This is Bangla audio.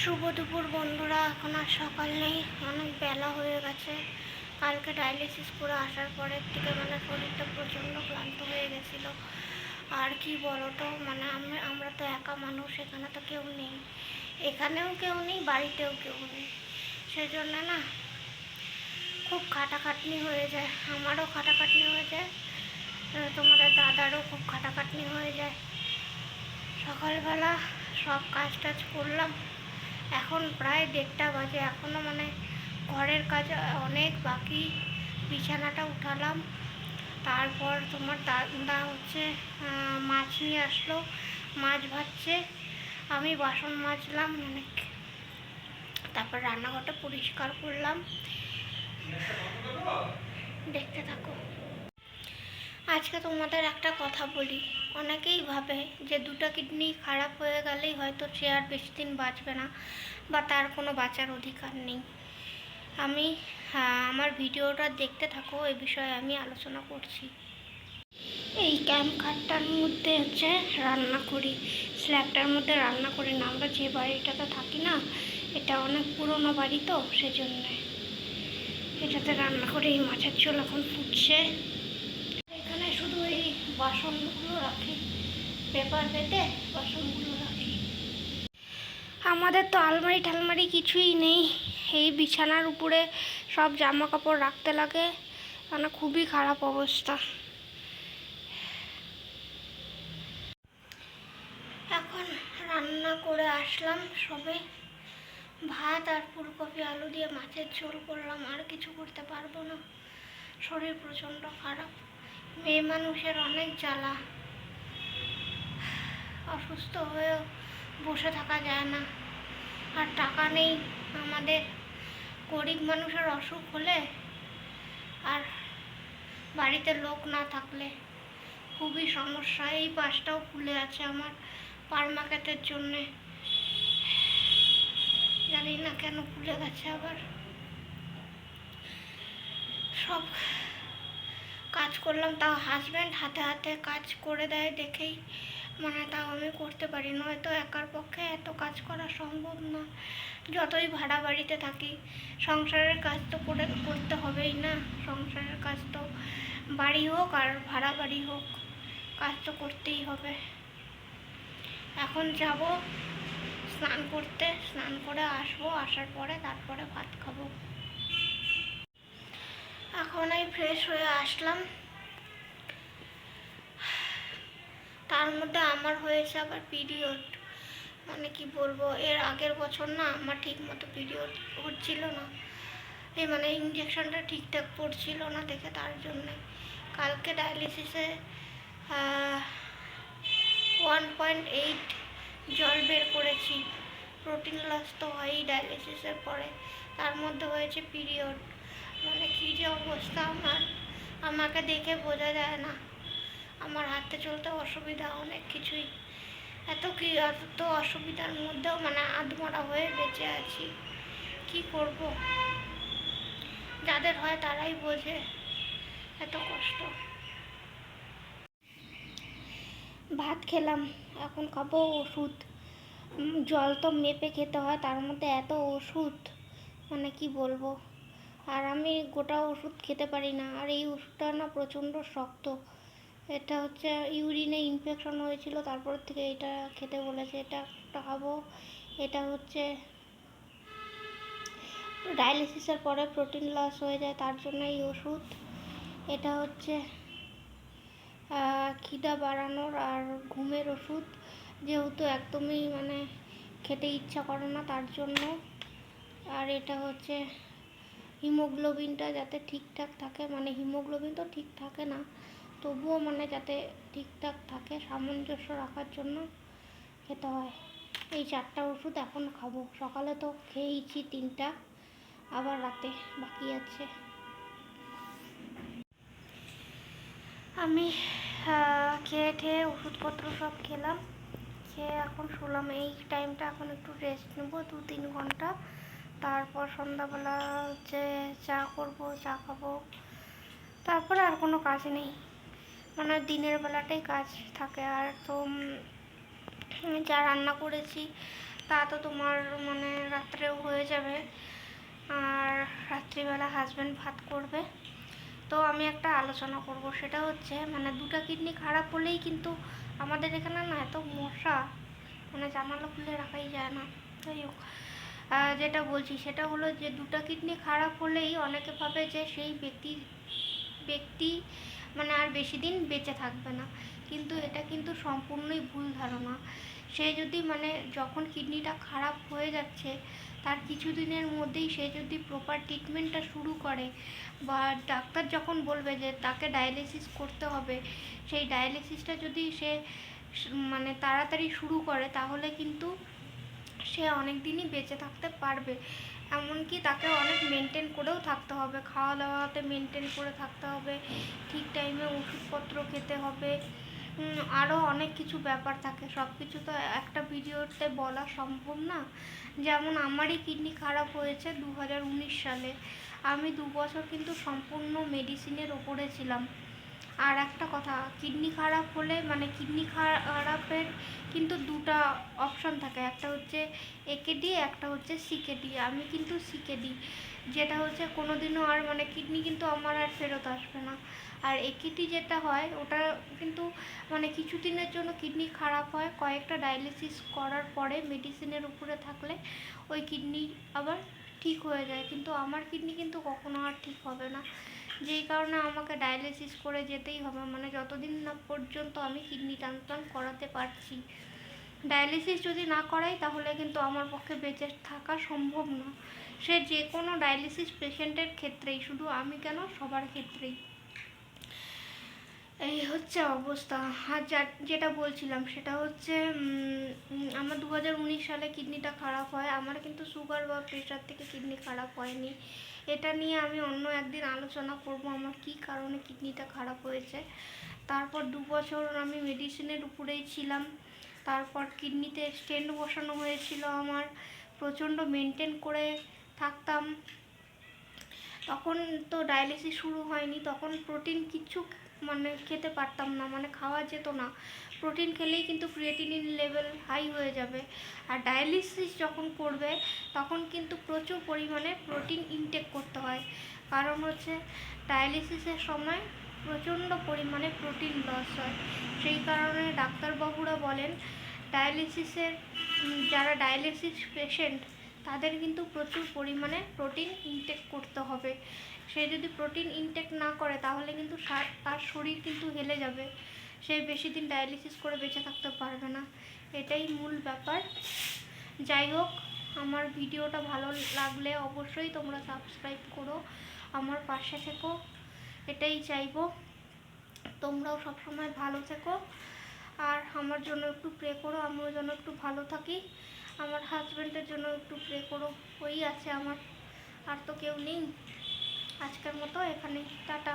শুভ দুপুর বন্ধুরা, এখন আর সকাল নেই, অনেক বেলা হয়ে গেছে। কালকে ডায়ালিসিস করে আসার পরের থেকে মানে শরীরটা প্রচণ্ড ক্লান্ত হয়ে গেছিল। আর কি বলো তো মানে আমরা আমরা তো একা মানুষ, এখানে তো কেউ নেই। এখানেও কেউ নেই, বাড়িতেও কেউ নেই। সেজন্য না খুব খাটাখাটনি হয়ে যায়, আমারও খাটাখাটনি হয়ে যায় তোমাদের দাদারও খুব খাটাখাটনি হয়ে যায়। সকালবেলা সব কাজ টাজ করলাম এখন প্রায় দেড়টা বাজে। এখনও মানে ঘরের কাজ অনেক বাকি। বিছানাটা উঠালাম। তারপর তোমার দাদা হচ্ছে মাছ নিয়ে আসলো। মাছ ভাজছে। আমি বাসন মাজলাম অনেক তারপর রান্নাঘরটা পরিষ্কার করলাম। দেখতে থাকো। আজকে তোমাদের একটা কথা বলি। অনেকেই ভাবে যে দুটো কিডনি খারাপ হয়ে গেলেই হয়তো সে আর বেশি দিন বাঁচবে না বা তার কোনো বাঁচার অধিকার নেই। আমি হ্যাঁ, আমার ভিডিওটা দেখতে থাকো এ বিষয়ে আমি আলোচনা করছি। এই ক্যাম্প খাটটার মধ্যে হচ্ছে রান্না করি। স্ল্যাবটার মধ্যে রান্না করি না আমরা যে বাড়িটাতে থাকি না এটা অনেক পুরনো বাড়ি তো সেজন্যে। এটাতে রান্না করে এই মাছের ঝোল এখন ফুটছে। এই বাসনগুলো রাখি পেপার পেতে বাসনগুলো রাখি। আমাদের তো আলমারি ঠালমারি কিছুই নেই। এই বিছানার উপরে সব জামা কাপড় রাখতে লাগে মানে খুবই খারাপ অবস্থা। এখন রান্না করে আসলাম সবে। ভাত আর ফুলকপি আলু দিয়ে মাছের ঝোল করলাম আর কিছু করতে পারব না। শরীর প্রচণ্ড খারাপ। মেয়ে মানুষের অনেক জ্বালা। অসুস্থ হয়েও বসে থাকা যায় না। আর টাকা নেই আমাদের। গরিব মানুষের অসুখ হলে আর বাড়িতে লোক না থাকলে খুবই সমস্যা। এই পাশটাও খুলে আছে আমার পারমাকেটের জন্যে। জানি না কেন খুলে গেছে আবার। সব কাজ করলাম, তাও হাজব্যান্ড হাতে হাতে কাজ করে দেয় দেখেই। মানে তাও আমি করতে পারি, নয়তো একার পক্ষে এত কাজ করা সম্ভব না। যতই ভাড়া বাড়িতে থাকি, সংসারের কাজ তো করে, করতে হবেই না। সংসারের কাজ তো বাড়ি হোক আর ভাড়া বাড়ি হোক, কাজ তো করতেই হবে। এখন যাব স্নান করতে, স্নান করে আসব, আসার পরে তারপরে ভাত খাব। এখন এই ফ্রেশ হয়ে আসলাম। তার মধ্যে আমার হয়েছে আবার পিরিয়ড মানে কি বলব, এর আগের বছর না আমার ঠিক মতো পিরিয়ড হচ্ছিল না। এই মানে ইঞ্জেকশনটা ঠিকঠাক পড়ছিল না দেখে তার জন্যে। কালকে ডায়ালিসিসে ওয়ান পয়েন্ট এইট জল বের করেছি। প্রোটিন লস তো হয়ই ডায়ালিসিসের পরে। তার মধ্যে হয়েছে পিরিয়ড মানে কী যে অবস্থা আমার, আমাকে দেখে বোঝা যায় না। আমার হাতে চলতে অসুবিধা, অনেক কিছুই। এত কি, এত অসুবিধার মধ্যেও মানে আধমরা হয়ে বেঁচে আছি। কি করব? যাদের হয় তারাই বোঝে এত কষ্ট। ভাত খেলাম, এখন খাব ওষুধ। জল তো মেপে খেতে হয়, তার মধ্যে এত ওষুধ মানে কি বলব? আর আমি গোটা ওষুধ খেতে পারি না। আর এই ওষুধটা না প্রচণ্ড শক্ত। এটা হচ্ছে ইউরিনে ইনফেকশন হয়েছিল, তারপর থেকে এটা খেতে বলেছে। এটা একটা খাব। এটা হচ্ছে ডায়ালিসিসের পরে প্রোটিন লস হয়ে যায়, তার জন্য এই ওষুধ। এটা হচ্ছে খিদা বাড়ানোর আর ঘুমের ওষুধ। যেহেতু একদমই মানে খেতে ইচ্ছা করে না, তার জন্য। আর এটা হচ্ছে হিমোগ্লোবিনটা যাতে ঠিকঠাক থাকে মানে হিমোগ্লোবিন তো ঠিক থাকে না, তবুও মানে যাতে ঠিকঠাক থাকে, সামঞ্জস্য রাখার জন্য খেতে হয়। এই চারটা ওষুধ এখন খাব। সকালে তো খেয়েইছি তিনটা, আবার রাতে বাকি আছে। আমি খেয়ে ঠেয়ে ওষুধপত্র সব খেলাম। খেয়ে এখন শুলাম। এই টাইমটা এখন একটু রেস্ট নেব দু তিন ঘণ্টা। তারপর সন্ধ্যাবেলা হচ্ছে চা করব, চা খাব। তারপরে আর কোনো কাজ নেই। মানে দিনের বেলাটাই কাজ থাকে। আর তো যা রান্না করেছি, তা তো তোমার মানে রাত্রেও হয়ে যাবে। আর রাত্রিবেলা হাজব্যান্ড ভাত করবে। তো আমি একটা আলোচনা করব। সেটা হচ্ছে মানে দুটো কিডনি খারাপ হলেই কিন্তু আমাদের এখানে না এত মশা। মানে জানালা খুলে রাখাই যায় না। যাই হোক। যেটা বলছি, সেটা হলো যে দুটো কিডনি খারাপ হলেই অনেকে ভাবে যে সেই ব্যক্তি ব্যক্তি মানে আর বেশি দিন বেঁচে থাকবে না। কিন্তু এটা কিন্তু সম্পূর্ণই ভুল ধারণা। সে যদি মানে যখন কিডনিটা খারাপ হয়ে যাচ্ছে, তার কিছুদিনের মধ্যেই সে যদি প্রপার ট্রিটমেন্টটা শুরু করে বা ডাক্তার যখন বলবে যে তাকে ডায়ালিসিস করতে হবে, সেই ডায়ালিসিসটা যদি সে মানে তাড়াতাড়ি শুরু করে, তাহলে কিন্তু সে অনেক দিনই বেঁচে থাকতে পারবে। এমনকি তাকে অনেক মেনটেন করেও থাকতে হবে। খাওয়া দাওয়াতে মেনটেন করে থাকতে হবে। ঠিক টাইমে ওষুধপত্র খেতে হবে। আরও অনেক কিছু ব্যাপার থাকে। সব কিছু তো একটা ভিডিওতে বলা সম্ভব না। যেমন আমারই কিডনি খারাপ হয়েছে দু হাজার উনিশ সালে। আমি দু বছর কিন্তু সম্পূর্ণ মেডিসিনের ওপরে ছিলাম। আর একটা কথা, কিডনি খারাপ হলে মানে কিডনি খারাপের কিন্তু দুটা অপশন থাকে, একটা হচ্ছে একেডি একটা হচ্ছে সিকেডি আমি কিন্তু সিকেডি যেটা হচ্ছে কোনোদিনও আর মানে কিডনি কিন্তু আমার আর ফেরত আসবে না। আর একেডি যেটা হয়, ওটা কিন্তু মানে কিছুদিনের জন্য কিডনি খারাপ হয়, কয়েকটা ডায়ালিসিস করার পরে মেডিসিনের উপরে থাকলে ওই কিডনি আবার ঠিক হয়ে যায়। কিন্তু আমার কিডনি কিন্তু কখনো আর ঠিক হবে না। যেই কারণে আমাকে ডায়ালিসিস করে যেতেই হবে। মানে যতদিন না পর্যন্ত আমি কিডনি ট্রান্সপ্লান্ট করাতে পারছি। ডায়ালিসিস যদি না করাই, তাহলে কিন্তু আমার পক্ষে বেঁচে থাকা সম্ভব না। সে যে কোনো ডায়ালিসিস পেশেন্টের ক্ষেত্রেই, শুধু আমি কেন, সবার ক্ষেত্রেই। এই হচ্ছে অবস্থা। আর যেটা বলছিলাম, সেটা হচ্ছে আমার দু হাজার উনিশ সালে কিডনিটা খারাপ হয়। আমার কিন্তু সুগার বা প্রেশার থেকে কিডনি খারাপ হয়নি। এটা নিয়ে আমি অন্য একদিন আলোচনা করব, আমার কি কারণে কিডনিটা খারাপ হয়েছে। তারপর দু বছর আমি মেডিসিনের উপরেই ছিলাম। তারপর কিডনিতে স্টেন্ট বসানো হয়েছিল আমার। প্রচণ্ড মেনটেন করে থাকতাম। তখন তো ডায়ালিসিস শুরু হয়নি, তখন প্রোটিন কিচ্ছু মানে খেতে পারতাম না মানে খাওয়া যেত না। প্রোটিন খেলেই কিন্তু ক্রিয়েটিনিন লেভেল হাই হয়ে যাবে। আর ডায়ালিসিস যখন করবে, তখন কিন্তু প্রচুর পরিমাণে প্রোটিন ইনটেক করতে হয়। কারণ হচ্ছে ডায়ালিসিসের সময় প্রচণ্ড পরিমাণে প্রোটিন লস হয়। সেই কারণে ডাক্তারবাবুরা বলেন ডায়ালিসিসের যারা ডায়ালিসিস পেশেন্ট তাদের কিন্তু প্রচুর পরিমাণে প্রোটিন ইনটেক করতে হবে। সে যদি প্রোটিন ইনটেক না করে, তাহলে কিন্তু তার শরীর কিন্তু হেলে যাবে। সে বেশি দিন ডায়ালিসিস করে বেঁচে থাকতে পারবে না। এটাই মূল ব্যাপার। যাই হোক, আমার ভিডিওটা ভালো লাগলে অবশ্যই তোমরা সাবস্ক্রাইব করো। আমার পাশে থেকো। এটাই চাইব। তোমরাও সবসময় ভালো থেকো। আর আমার জন্য একটু প্রে করো। আমিও যেন একটু ভালো থাকি। আমার হাজব্যান্ডের জন্য একটু প্রে করো ওই আছে আমার, আর তো কেউ নেই। আজকের মতো এখানে, টাটা।